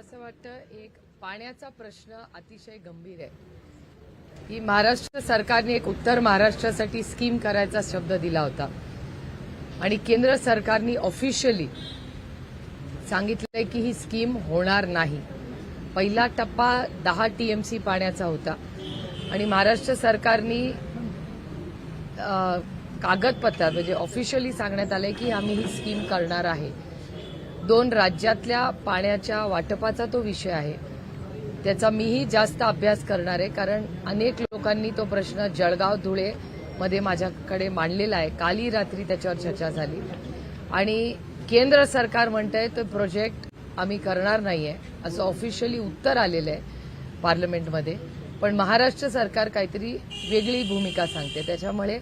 असं वाटतं एक पाण्याचा प्रश्न अतिशय गंभीर आहे. की महाराष्ट्र सरकारने एक उत्तर महाराष्ट्रासाठी स्कीम करायचा शब्द दिला होता. आणि केंद्र सरकारने ऑफिशियली सांगितलंय की ही स्कीम होणार नाही. पहिला टप्पा दहा टीएमसी पाण्याचा होता. आणि महाराष्ट्र सरकारने कागदपत्रात म्हणजे ऑफिशियली सांगण्यात आलंय की आम्ही ही स्कीम करणार आहे. दोन राज्यातल्या पाण्याच्या वाटपाचा तो विषय आहे. त्याचा मीही जास्त अभ्यास करणार आहे कारण अनेक लोकांनी तो प्रश्न जळगाव धुळे मध्ये माझ्याकडे मांडलेला आहे. काली रात्री त्याच्यावर चर्चा झाली. आणि केंद्र सरकार म्हणतंय तो प्रोजेक्ट आम्ही करणार नाही आहे असं ऑफिशियली उत्तर आलेलं आहे पार्लमेंटमध्ये. पण महाराष्ट्र सरकार काहीतरी वेगळी भूमिका सांगते. त्याच्यामुळे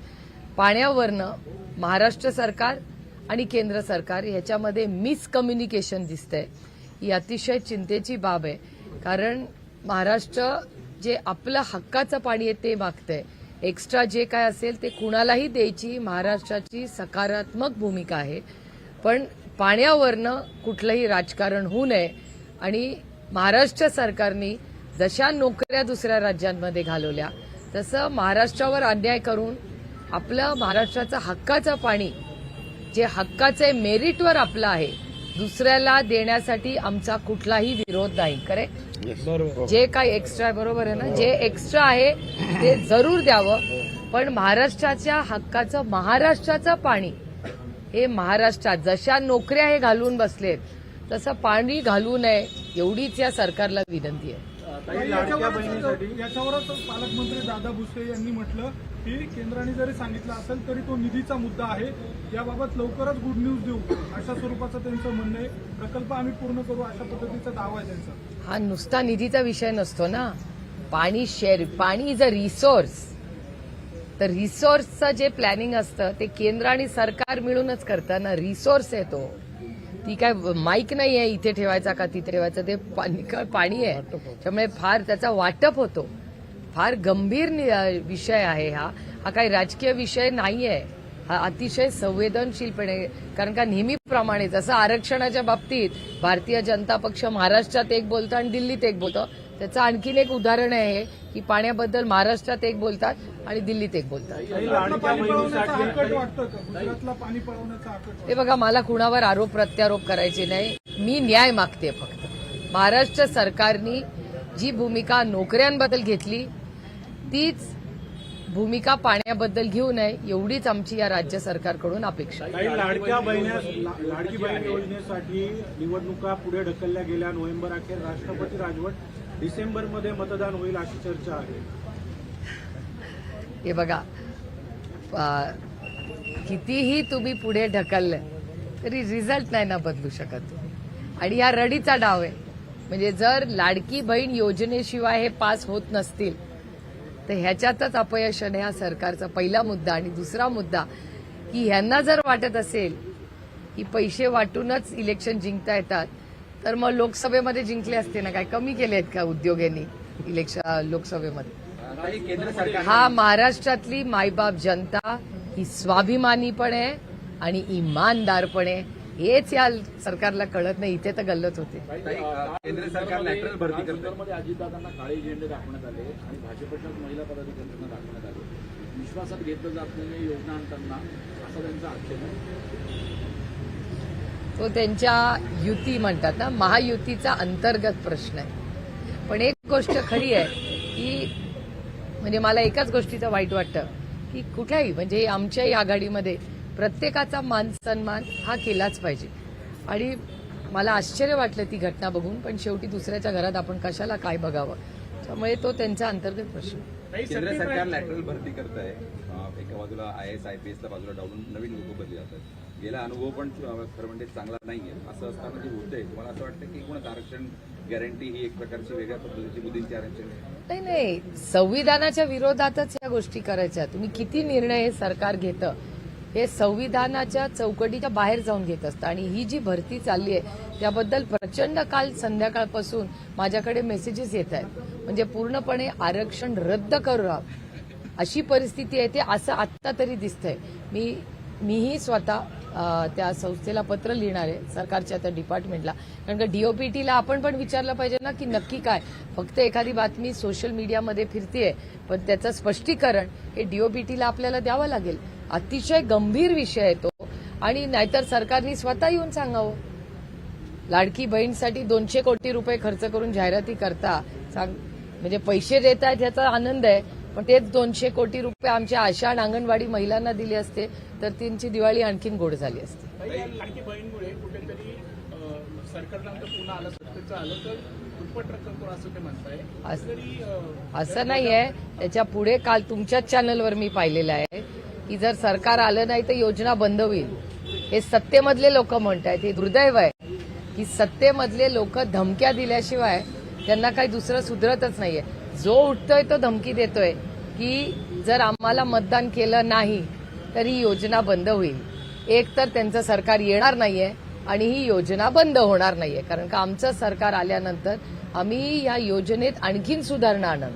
पाण्यावरनं महाराष्ट्र सरकार आणि केंद्र सरकार ह्याच्यामध्ये मिसकम्युनिकेशन दिसतंय. ही अतिशय चिंतेची बाब आहे. कारण महाराष्ट्र जे आपलं हक्काचं पाणी आहे ते मागतंय. एक्स्ट्रा जे काय असेल ते कुणालाही द्यायची महाराष्ट्राची सकारात्मक भूमिका आहे. पण पाण्यावरनं कुठलंही राजकारण होऊ नये आणि महाराष्ट्र सरकारनी जशा नोकऱ्या दुसऱ्या राज्यांमध्ये घालवल्या तसं महाराष्ट्रावर अन्याय करून आपलं महाराष्ट्राचं हक्काचं पाणी जे हक्काचं आहे मेरिटवर आपलं आहे दुसऱ्याला देण्यासाठी आमचा कुठलाही विरोध नाही करेक्ट बरोबर. जे काही एक्स्ट्रा बरोबर आहे ना? जे एक्स्ट्रा आहे ते जरूर द्यावं. पण महाराष्ट्राच्या हक्काचं महाराष्ट्राचं पाणी हे महाराष्ट्रात जशा नोकऱ्या हे घालून बसलेत तसं पाणी घालू नये एवढीच या सरकारला विनंती आहे. काही लाडक्या बहिणीसाठी याच्यावरच याच्यावरच पालकमंत्री दादा भुसे यांनी म्हटलं की केंद्राने जरी सांगितलं असेल तरी तो निधीचा मुद्दा आहे. याबाबत लवकरच गुड न्यूज देऊ. अशा स्वरूपाचं त्यांचं म्हणणं आहे. प्रकल्प आम्ही पूर्ण करू अशा पद्धतीचा दावा आहे त्यांचा. हा नुसता निधीचा विषय नसतो ना. पाणी शेअर पाणी इज अ रिसोर्स तर रिसोर्सचं जे प्लॅनिंग असतं ते केंद्र आणि सरकार मिळूनच करतं ना. रिसोर्स आहे तो. ती काय माईक नाही आहे इथे ठेवायचा का तिथे ठेवायचा. ते पाणी पाणी आहे. त्यामुळे फार त्याचा वाटप होतो. फार गंभीर नि- विषय आहे हा. हा काही राजकीय विषय नाही आहे हा अतिशय संवेदनशीलपणे कारण का नेहमीप्रमाणे जसं आरक्षणाच्या बाबतीत भारतीय जनता पक्ष महाराष्ट्रात एक बोलतो आणि दिल्लीत एक बोलतो. त्याचं आणखीन एक उदाहरण आहे हे की पाण्याबद्दल महाराष्ट्रात एक बोलतात आणि दिल्लीत एक बोलतात. ते बघा मला कुणावर आरोप प्रत्यारोप करायचे नाही. मी न्याय मागते फक्त. महाराष्ट्र सरकारनी जी भूमिका नोकऱ्यांबद्दल घेतली तीच भूमिका पाण्याबद्दल घेऊ नये एवढीच आमची या राज्य सरकारकडून अपेक्षा लाडक्या लाडकी बहीण योजनेसाठी निवडणुका पुढे ढकलल्या गेल्या नोव्हेंबर अखेर राष्ट्रपती राजवट डिसेंबरमध्ये मतदान होईल अशी चर्चा आहे. हे बघा कितीही तुम्ही पुढे ढकललं तरी रिझल्ट नाही ना बदलू शकत. तुम्ही आणि हा रडीचा डाव आहे. म्हणजे जर लाडकी बहीण योजनेशिवाय हे पास होत नसतील तर ह्याच्यातच अपयश आहे हा सरकारचा पहिला मुद्दा आणि दुसरा मुद्दा की ह्यांना जर वाटत असेल की पैसे वाटूनच इलेक्शन जिंकता येतात तर मग लोकसभेमध्ये जिंकले असते ना? काय कमी केले आहेत का उद्योग यांनी इलेक्शन लोकसभेमध्ये? हा महाराष्ट्रातली मायबाप जनता ही स्वाभिमानी पण आहे आणि इमानदार पण आहे हेच या सरकारला कळत नाही इथे तर गल्लत होते. केंद्र सरकार लॅटरल भरती करतं मध्ये अजितदादांना काळे झेंडे दाखवण्यात आले आणि भाजपच्याच महिला पदाधिकाऱ्यांना दाखवण्यात आले. विश्वासात घेतलं जात नाही योजना आणताना असा त्यांचा आक्षेप आहे. तो त्यांच्या युती म्हणतात ना महायुतीचा अंतर्गत प्रश्न आहे. पण एक गोष्ट खरी आहे की म्हणजे मला एकाच गोष्टीचं वाईट वाटतं की कुठल्याही म्हणजे आमच्याही आघाडीमध्ये प्रत्येकाचा मान सन्मान हा केलाच पाहिजे. आणि मला आश्चर्य वाटलं ती घटना बघून पण शेवटी दुसऱ्याच्या घरात आपण कशाला काय बघावं? त्यामुळे तो त्यांचा अंतर्गत प्रश्न. आहे. केंद्र सरकार लॅटरल भरती करत आहे एका बाजूला आय एस आय पी एसला बाजूला डावलून नवीन लोक बदली जातात. गेला अनुभव पण खरं म्हणजे चांगला नाहीये. असं असताना जे होतंय तुम्हाला असं वाटतं की एकूणच आरक्षण गॅरंटी ही एक प्रकारची वेगळ्या पद्धतीची मुलींची आरक्षण आहे? नाही नाही. संविधानाच्या विरोधातच या गोष्टी करायच्या. तुम्ही किती निर्णय हे सरकार घेतं हे संविधानाच्या चौकटीच्या बाहेर जाऊन घेत असतं. आणि ही जी भरती चालली आहे त्याबद्दल प्रचंड काल संध्याकाळपासून माझ्याकडे मेसेजेस येत आहेत. म्हणजे पूर्णपणे आरक्षण रद्द करू अशी परिस्थिती आहे ते असं आत्ता तरी दिसतंय. मी मीही स्वतः त्या संस्थेला पत्र लिहिणार आहे सरकारच्या त्या डिपार्टमेंटला कारण का डीओपीटीला आपण पण विचारलं पाहिजे ना की नक्की काय? फक्त एखादी बातमी सोशल मीडियामध्ये फिरतीये पण त्याचं स्पष्टीकरण हे डीओपीटीला आपल्याला द्यावं लागेल. अतिशय गंभीर विषय आहे तो. आणि नाहीतर सरकारने स्वतः येऊन सांगावं. लाडकी बहीणसाठी दोनशे कोटी रुपये खर्च करून जाहिराती करता. सांग म्हणजे पैसे देत आहेत याचा आनंद आहे पण तेच दोनशे कोटी रुपये आमच्या आशा आणि अंगणवाडी महिलांना दिले असते तर त्यांची दिवाळी आणखीन गोड झाली असती. असं नाहीये. त्याच्या पुढे काल तुमच्याच चॅनलवर मी पाहिलेलं आहे. की जर सरकार आलं नाही तर योजना बंद होईल. हे सत्तेमधले लोक म्हणतायत हे दुर्दैव आहे की सत्तेमधले लोक धमक्या दिल्याशिवाय त्यांना काही दुसरं सुधरतच नाहीये. जो उठतोय तो धमकी देतोय की जर आम्हाला मतदान केलं नाही तर ही योजना बंद होईल. एक तर त्यांचं सरकार येणार नाहीये आणि ही योजना बंद होणार नाहीये. कारण का आमचं सरकार आल्यानंतर आम्ही या योजनेत आणखीन सुधारणा आणणार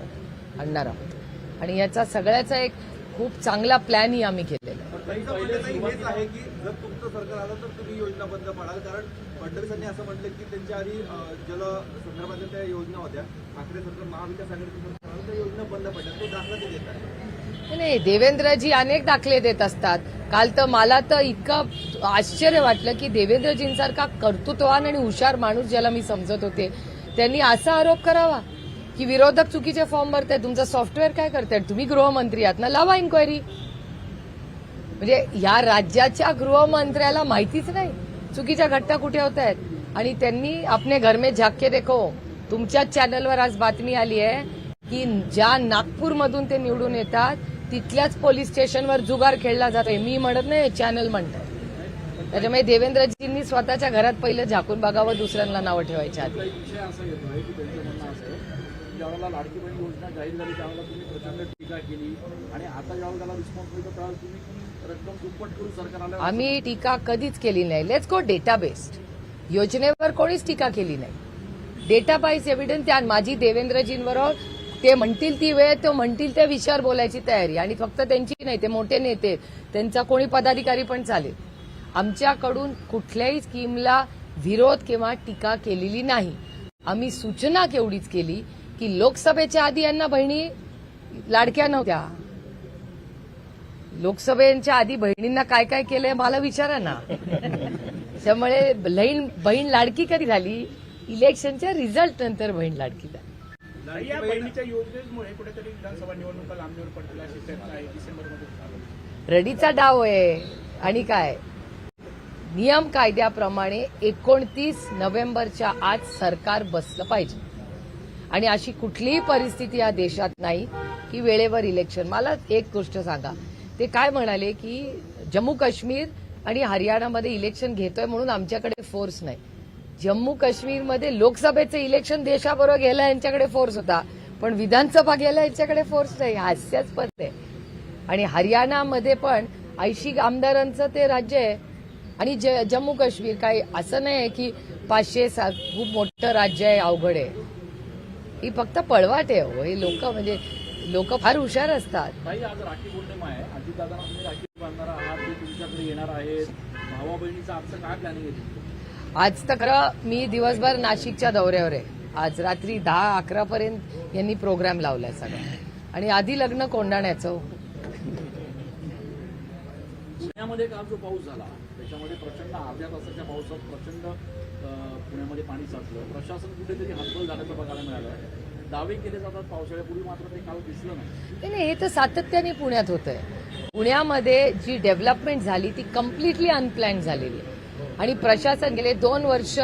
आणणार आहोत. आणि याचा सगळ्याचा एक खूप चांगला प्लॅनही आम्ही केलेला. आहे. त्यांचं म्हणणं हेच आहे की जर तुमचं सरकार आलं तर तुम्ही योजना बंद पाडाल. कारण फडणवीस यांनी असं म्हटलं की त्यांच्या आधी अं, जल संदर्भातल्या त्या योजना होत्या. ठाकरे सरकार महाविकास आघाडीचं सरकार आलं त्या योजना बंद पडल्या. तो दाखला ते देत आहे. नाही देवेंद्रजी अनेक दाखले देत असतात. काल तर मला तर इतकं आश्चर्य वाटलं की देवेंद्रजींसारखा कर्तृत्वान आणि हुशार माणूस ज्याला मी समजत होते त्यांनी असा आरोप करावा. की विरोधक चुकीचे फॉर्म भरताय तुमचं सॉफ्टवेअर काय करताय तुम्ही गृहमंत्री आहात ना? लावा इन्क्वायरी म्हणजे या राज्याच्या गृहमंत्र्याला माहितीच नाही. चुकीच्या घटना कुठे होत आहेत आणि त्यांनी आपले घर में झाके देखो. तुमच्याच चॅनलवर आज बातमी आली आहे की ज्या नागपूरमधून ते निवडून येतात तिथल्याच पोलीस स्टेशनवर जुगार खेळला जातोय. मी म्हणत नाही चॅनल म्हणतात त्याच्यामुळे देवेंद्रजींनी स्वतःच्या घरात पहिलं झाकून बघावं दुसऱ्यांना नावं ठेवायच्या आधी. काही विषय असा येतोय की त्यांचं म्हणणं असं आहे की ज्यावेळेला लाडकी बहीण योजना जाहीर झाली त्यावेळेला तुम्ही प्रचंड टीका केली आणि आता ज्यावेळेला त्याला रिस्पॉन्स मिळतो त्यावेळेला तुम्ही रक्कम दुप्पट करून सरकारला आम्ही टीका कधीच केली नाही. लेट्स गो डेटा बेस्ड योजनेवर कोणीच टीका केली नाही. डेटा बाईज एव्हिडन्स त्या माझी देवेंद्रजींबरोबर ते म्हणतील ती वेळ तो म्हणतील त्या विषयावर बोलायची तयारी. आणि फक्त त्यांची नाही ते मोठे नेते त्यांचा कोणी पदाधिकारी पण चालेल. आमच्याकडून कुठल्याही स्कीमला विरोध किंवा टीका केलेली नाही. आम्ही सूचना केवढीच केली की लोकसभेच्या आधी यांना बहिणी लाडक्या नव्हत्या. लोकसभेच्या आधी बहिणींना काय काय केलंय मला विचारा ना. त्यामुळे बहीण बहीण लाडकी कधी झाली? इलेक्शनच्या रिझल्ट नंतर बहीण लाडकी झाली. ताई, या बहिणीच्या योजनेमुळे कुठेतरी विधानसभा निवडणुका लांबणीवर पडतील अशी चर्चा आहे डिसेंबरमध्ये रडीचा डाव आहे. आणि काय? नियम कायद्याप्रमाणे एकोणतीस नोव्हेंबरच्या आज सरकार बसलं पाहिजे. आणि अशी कुठलीही परिस्थिती या देशात नाही की वेळेवर इलेक्शन मला एक गोष्ट सांगा. ते काय म्हणाले की जम्मू काश्मीर आणि हरियाणामध्ये इलेक्शन घेतोय म्हणून आमच्याकडे फोर्स नाही. जम्मू काश्मीरमध्ये लोकसभेचं इलेक्शन देशाबरोबर गेलं यांच्याकडे फोर्स होता. पण विधानसभा घ्यायला यांच्याकडे फोर्स नाही. हास्यास्पद आहे. आणि हरियाणामध्ये पण ऐंशी आमदारांचं ते राज्य आहे आणि ज- जम्मू काश्मीर काही असं नाही आहे की पाचशे सा खूप मोठं राज्य आहे अवघड आहे. ही फक्त पळवाट आहे हो. हे लोक म्हणजे लोक फार हुशार असतात. ताई आज राखी पौर्णिमा आहे. अजितदादांना तुम्ही राखी बांधणार आहात ते तुमच्याकडे येणार आहेत. भावा बहिणीचं आजचं काय प्लॅनिंग आहे? तुमचं? आज तर खरं मी दिवसभर नाशिकच्या दौऱ्यावर आहे. आज रात्री दहा अकरा पर्यंत यांनी प्रोग्राम लावलाय सगळं. आणि आधी लग्न कोंडाण्याचं हो. पुण्यामध्ये काल जो पाऊस झाला त्याच्यामध्ये प्रचंड अर्ध्या तासाच्या पावसात प्रचंड पुण्यामध्ये पाणी साचलं. प्रशासन कुठेतरी हातबल झाल्याचं बघायला मिळालं दावे केले जातात पावसाळ्यापूर्वी मात्र ते काल दिसलं नाही. नाही हे तर सातत्याने पुण्यात होत आहे पुण्यामध्ये जी डेव्हलपमेंट झाली ती कम्प्लिटली अनप्लॅन झालेली आणि प्रशासन गेले दोन वर्ष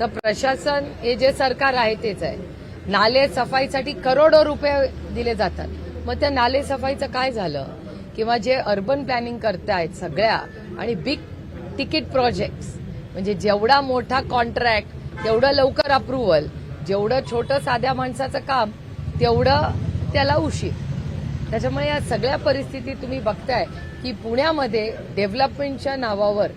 तर प्रशासन हे जे सरकार आहे तेच आहे. नाले सफाईसाठी करोडो रुपये दिले जातात. मग त्या नाले सफाईचं काय झालं? किंवा जे अर्बन प्लॅनिंग करतायत सगळ्या आणि बिग तिकीट प्रोजेक्ट्स म्हणजे जेवढा मोठा कॉन्ट्रॅक्ट तेवढं लवकर अप्रुव्हल जेवढं छोटं साध्या माणसाचं काम तेवढं त्याला उशीर. त्याच्यामुळे या सगळ्या परिस्थितीत तुम्ही बघताय की पुण्यामध्ये डेव्हलपमेंटच्या नावावर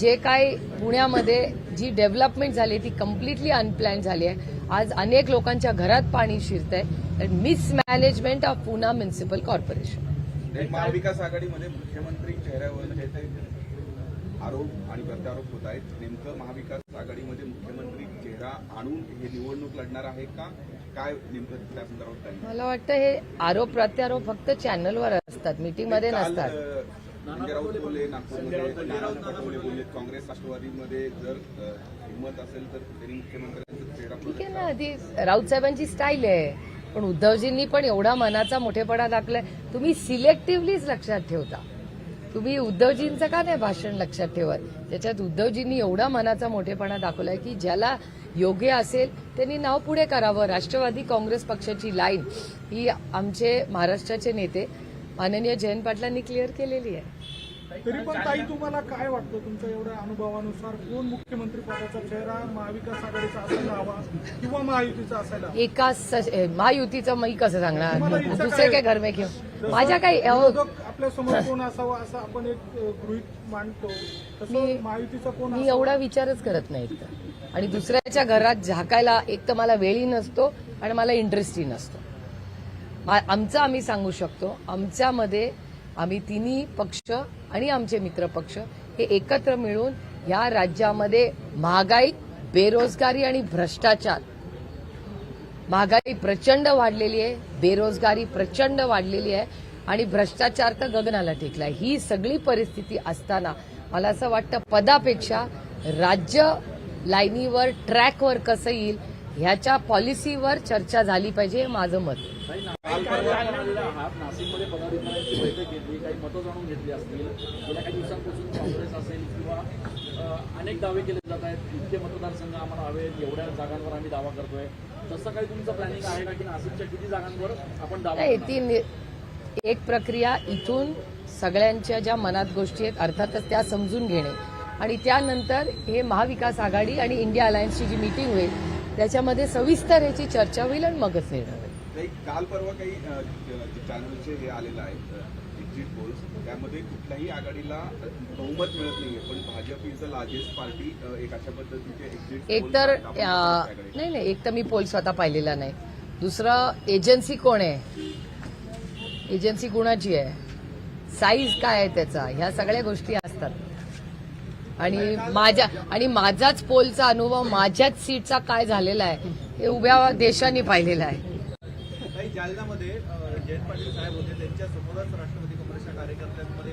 जे काय पुण्यामध्ये जी डेव्हलपमेंट झाली ती कम्प्लिटली अनप्लॅन झाली आहे. आज अनेक लोकांच्या घरात पाणी शिरत आहे mismanagement of Poona municipal corporation महाविकास आघाडीमध्ये मुख्यमंत्री चेहऱ्यावर जे ते आरोप आणि प्रत्यारोप होत आहेत. नेमकं महाविकास आघाडीमध्ये मुख्यमंत्री चेहरा आणून हे निवडणूक लढणार आहे का? काय नेमकं त्या संदर्भात मला वाटतं हे आरोप प्रत्यारोप फक्त चॅनलवर असतात मीटिंगमध्ये नसतात. राऊत बोलले नागपूरमध्ये पटोले बोलले काँग्रेस राष्ट्रवादीमध्ये जर हिंमत असेल तर त्यांनी मुख्यमंत्र्यांचा चेहरा ठीक आहे ना ती राऊत साहेबांची स्टाईल आहे. पण उद्धवजींनी पण एवढा मनाचा मोठेपणा दाखलाय. तुम्ही सिलेक्टिव्हलीच लक्षात ठेवता. तुम्ही उद्धवजींचं का नाही भाषण लक्षात ठेवत? त्याच्यात उद्धवजींनी एवढा मनाचा मोठेपणा दाखवलाय की ज्याला योग्य असेल त्यांनी नाव पुढे करावं. राष्ट्रवादी काँग्रेस पक्षाची लाईन ही आमचे महाराष्ट्राचे नेते माननीय जयंत पाटलांनी क्लिअर केलेली आहे. तरी पण ताई तुम्हाला काय वाटतं? तुमच्या एवढ्या अनुभवानुसार कोण मुख्यमंत्री पदाचा चेहरा महाविकास आघाडीचा असायला हवा किंवा महायुतीचा असायला? एका महायुतीचं मी कसं सांगणार? दुसरे काय? घर में घेऊ जसं माझ्या काही आपल्यासमोर कोण असावा असं आपण एक गृहीत मांडतो. तसं महायुतीचा कोण मी? एवढा विचारच करत नाही आणि दुसऱ्याच्या घरात झाकायला एक तर मला वेळही नसतो आणि मला इंटरेस्टही नसतो. आमचं आम्ही सांगू शकतो. आमच्यामध्ये आम्ही तिन्ही पक्ष आणि आमचे मित्र पक्ष हे एकत्र मिळून या राज्यामध्ये महागाई बेरोजगारी आणि भ्रष्टाचार. महागाई प्रचंड वाढलेली आहे बेरोजगारी प्रचंड वाढलेली आहे आणि भ्रष्टाचार तर गगनाला टेकलाय. ही सगळी परिस्थिती असताना मला असं वाटतं पदापेक्षा राज्य लाईनीवर ट्रॅकवर कसं येईल ह्याच्या पॉलिसीवर चर्चा झाली पाहिजे हे माझं मत मतं जाणून घेतली असतील गेल्या काही दिवसांपासून काँग्रेस असेल किंवा अनेक दावे केले जात आहेत. इतके मतदारसंघ आम्हाला हवेत एवढ्या जागांवर आम्ही दावा करतोय. तसं काही तुमचं प्लॅनिंग आहे का की नाशिकच्या किती जागांवर आपण दावा एक प्रक्रिया इथून सगळ्यांच्या ज्या मनात गोष्टी आहेत अर्थातच त्या समजून घेणे. आणि त्यानंतर हे महाविकास आघाडी आणि इंडिया अलायन्सची जी मीटिंग होईल त्याच्यामध्ये सविस्तर याची चर्चा होईल आणि मगच निर्णय होईल नाही, काल परवा काही चॅनलचे हे आलेलं आहे एक्झिट पोल्स त्यामध्ये कुठल्याही आघाडीला बहुमत मिळत नाहीये. पण Bhajap is the largest party एक अशा पद्धतीचे एक्झिट एक तर नाही नाही एक तर मी पोल स्वतः पाहिलेला नाही. दुसरं एजन्सी कोण आहे? एजन्सी कुणाची आहे? साईज काय आहे त्याचा? ह्या सगळ्या गोष्टी असतात. आणि माझ्या आणि माझाच पोलचा अनुभव माझ्याच सीटचा काय झालेला आहे हे उभ्या देशांनी पाहिलेला आहे. अ, जयंत पाटील साहेब होते त्यांच्या समोरच काँग्रेसच्या कार्यकर्त्यांमध्ये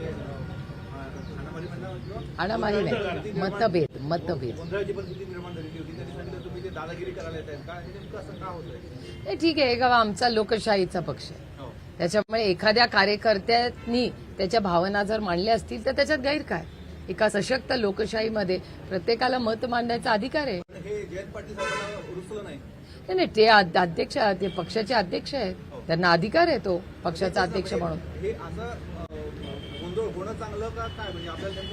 हाणामारी नाही मतभेद मतभेद. हे नाही ठीक आहे का आमचा लोकशाहीचा पक्ष आहे. हो. त्याच्यामुळे एखाद्या कार्यकर्त्यांनी त्याच्या भावना जर मांडल्या असतील तर त्याच्यात गैर काय? एका सशक्त लोकशाहीमध्ये प्रत्येकाला मत मांडायचा अधिकार आहे. हे नाही. नाही, ते अध- अध्यक्ष ते पक्षाचे अध्यक्ष आहेत. त्यांना अधिकार आहे तो पक्षाचा अध्यक्ष म्हणून.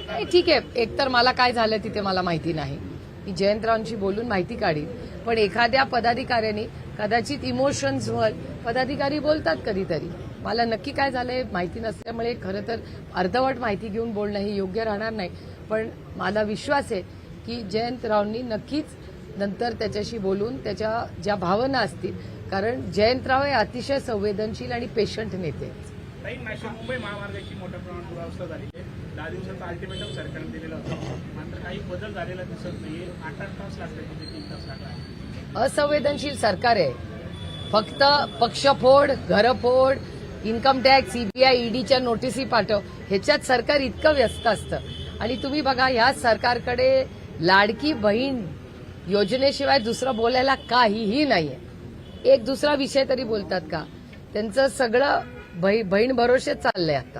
नाही ठीक आहे. एकतर मला काय झालं तिथे मला माहिती नाही. मी जयंतरावांशी बोलून माहिती काढी. पण एखाद्या पदाधिकाऱ्यांनी कदाचित इमोशन्सवर पदाधिकारी बोलतात कधीतरी. मला नक्की काय झालंय माहिती नसल्यामुळे खरं तर अर्धवट माहिती घेऊन बोलणं हे योग्य राहणार नाही. पण मला विश्वास आहे की जयंतरावांनी नक्कीच नंतर त्याच्याशी बोलून त्याच्या ज्या भावना असतील कारण जयंतराव हे अतिशय संवेदनशील आणि पेशंट नेते. आहेत नाशिक मुंबई महामार्गाची मोठ्या प्रमाणात दुरावस्था झालेली आहे दहा दिवसाचा अल्टिमेटम सरकारने दिलेला होता. मात्र काही बदल झालेला दिसत नाहीये. आठ आठ तास लागले तिथे तीन तास लागला असंवेदनशील सरकार आहे. फक्त पक्षफोड घरफोड इन्कम टॅक्स सीबीआय ईडीच्या नोटिसी पाठव. ह्याच्यात सरकार इतकं व्यस्त असतं. आणि तुम्ही बघा ह्या सरकारकडे लाडकी बहीण योजनेशिवाय दुसरं बोलायला काहीही नाहीये. एक दुसरा विषय तरी बोलतात का? त्यांचं सगळं बहीण भरोशेच चाललंय आता.